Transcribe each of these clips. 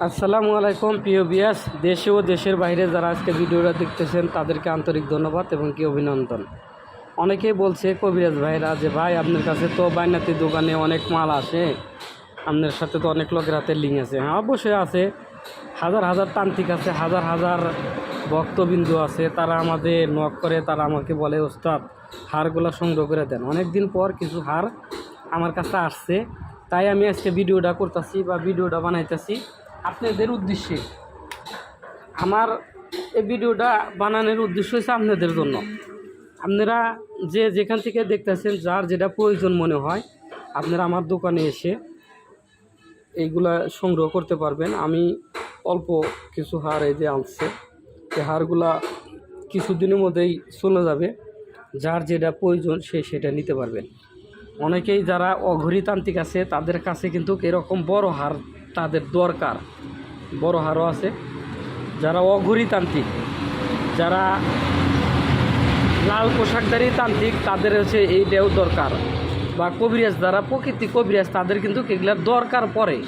আসসালামু আলাইকুম, প্রিয় বিয়াস দেশে ও দেশের বাইরে যারা আজকে ভিডিওটা দেখতেছেন, তাদেরকে আন্তরিক ধন্যবাদ এবং কি অভিনন্দন। অনেকেই বলছে, কবিরাজ ভাইরা, যে ভাই, আপনার কাছে তো বাইনাতি দোকানে অনেক মাল আসে। আপনার সাথে তো অনেক লোকের হাতে লিঙ্ক আছে। হ্যাঁ অবশ্যই আছে। হাজার হাজার তান্ত্রিক আছে, হাজার হাজার ভক্তবিন্দু আছে। তারা আমাদের নক করে, তারা আমাকে বলে, ওস্তাদ, হারগুলো সংগ্রহ করে দেন। অনেক দিন পর কিছু হার আমার কাছে আসছে। তাই আমি আজকে ভিডিওটা করতেছি বা ভিডিওটা বানাইতেছি। আপনাদের উদ্দেশ্যে। আমার এই ভিডিওটা বানানোর উদ্দেশ্য হচ্ছে আপনাদের জন্য। আপনারা যে যেখান থেকে দেখতেছেন, যার যেটা প্রয়োজন মনে হয়, আপনারা আমার দোকানে এসে এইগুলা সংগ্রহ করতে পারবেন। আমি অল্প কিছু হার এই যে আনছে এই হারগুলা কিছুদিনের মধ্যেই চলে যাবে। যার যেটা প্রয়োজন সে সেটা নিতে পারবেন। অনেকেই যারা অঘরিতান্ত্রিক আছে, তাদের কাছে কিন্তু এরকম বড় হার তাদের দরকার। বড় হারও আছে। যারা অঘরিতান্ত্রিক যারা লাল পোশাকধারী তান্ত্রিক, তাদের হচ্ছে এইটাও দরকার। বা কবিরাজ যারা প্রকৃতি কবিরাজ, তাদের কিন্তু এগুলার দরকার পড়ে।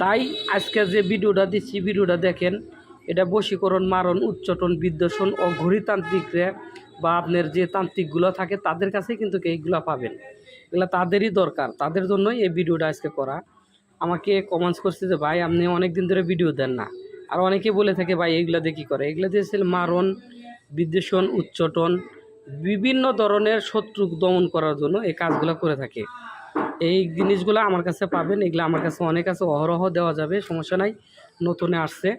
তাই আজকে যে ভিডিওটা দিচ্ছি, ভিডিওটা দেখেন, এটা বশীকরণ, মারণ, উচ্চটন, বিদ্বেষণ ও ঘড়িতান্ত্রিকরা বা আপনার যে তান্ত্রিকগুলো থাকে, তাদের কাছে কিন্তু এইগুলা পাবেন। এগুলো তাদেরই দরকার। তাদের জন্যই এই ভিডিওটা আজকে করা। আমাকে কমেন্টস করছে যে, ভাই, আপনি অনেক দিন ধরে ভিডিও দেন না। আর অনেকে বলে থাকে, ভাই, এগুলা দিয়ে কী করে? এগুলো দিয়ে মারণ, বিদ্বেষণ, উচ্চটন, বিভিন্ন ধরনের শত্রু দমন করার জন্য এই কাজগুলো করে থাকে। এই জিনিসগুলো আমার কাছে পাবেন, এগুলো আমার কাছে অনেক আছে, অহরহ দেওয়া যাবে, সমস্যা নাই, নতুনে আসছে।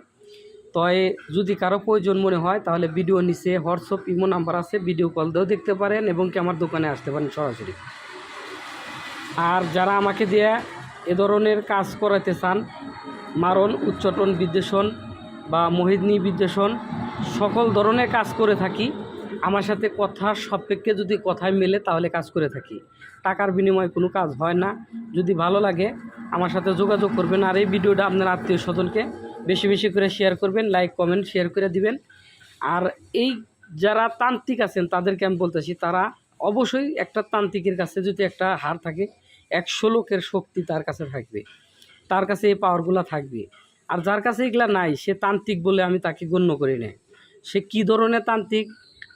তয়, যদি কারও প্রয়োজন মনে হয়, তাহলে ভিডিও নিচে হোয়াটসঅ্যাপ ইমো নাম্বার আছে ভিডিও কল দিয়েও দেখতে পারেন এবং কি আমার দোকানে আসতে পারেন সরাসরি। আর যারা আমাকে দিয়ে এ ধরনের কাজ করাতে চান। মারণ, উচ্চটন বিদ্বেষণ বা মহিদনী বিদ্বেষণ, সকল ধরনের কাজ করে থাকি। আমার সাথে কথার সাপেক্ষে যদি কথায় মেলে তাহলে কাজ করে থাকি। টাকার বিনিময়ে কোনো কাজ হয় না। যদি ভালো লাগে, আমার সাথে যোগাযোগ করবেন আর এই ভিডিওটা আপনার আত্মীয় স্বজনকে বেশি বেশি করে শেয়ার করবেন লাইক কমেন্ট শেয়ার করে দিবেন। আর এই যারা তান্ত্রিক আছেন, তাদেরকে আমি বলতেছি, তারা অবশ্যই একটা তান্ত্রিকের কাছে যদি একটা হার থাকে একশো লোকের শক্তি তার কাছে থাকবে। তার কাছে এই পাওয়ারগুলো থাকবে। আর যার কাছে এগুলা নাই, সে তান্ত্রিক বলে আমি তাকে গণ্য করি না সে কী ধরনের তান্ত্রিক?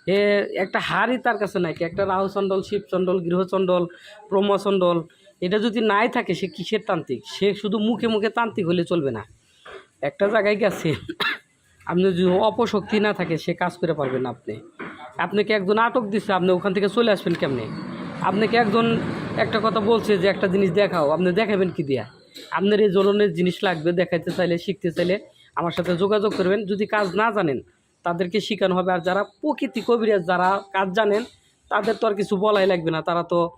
এ একটা হারই তার কাছে নাই একটা রাহুচণ্ডল, শিবচণ্ডল, গৃহচণ্ডল, ব্রহ্মচণ্ডল, এটা যদি নাই থাকে, সে কিসের তান্ত্রিক? সে শুধু মুখে মুখে তান্ত্রিক হলে চলবে না। একটা জায়গায় গেছে, আপনি যদি অপশক্তি না থাকে, সে কাজ করে পারবেন না আপনি। আপনাকে একজন আটক দিচ্ছে আপনি ওখান থেকে চলে আসবেন কেমনে? আপনাকে একজন একটা কথা বলছে যে একটা জিনিস দেখাও, আপনি দেখাবেন কি দিয়া? আপনার এই ধরনের জিনিস লাগবে, দেখাইতে চাইলে, শিখতে চাইলে আমার সাথে যোগাযোগ করবেন। যদি কাজ না জানেন, তাদেরকে শেখানো হবে। আর যারা প্রকৃতি কবিরাজ, যারা কাজ জানেন, তাদের তো আর কিছু বলাই লাগবে না। তারা তো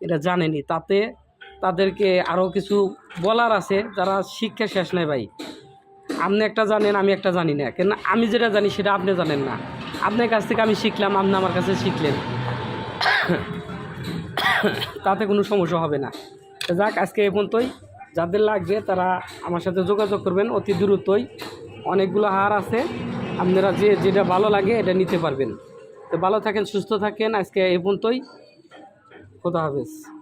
এটা জানেনি। তাতে তাদেরকে আরও কিছু বলার আছে, যারা শিক্ষা শেষ নেই ভাই। আপনি একটা জানেন, আমি একটা জানি না। কেন আমি যেটা জানি, সেটা আপনি জানেন না। আপনার কাছ থেকে আমি শিখলাম, আপনি আমার কাছে শিখলেন। তাতে কোনো সমস্যা হবে না। যাক, আজকে এ পর্যন্তই। যাদের লাগবে তারা আমার সাথে যোগাযোগ করবেন, অতি দ্রুতই। অনেকগুলো হার আছে। আপনারা যে যেটা ভালো লাগে এটা নিতে পারবেন। তো ভালো থাকেন, সুস্থ থাকেন। আজকে এ পর্যন্তই। খোদা হাফেজ।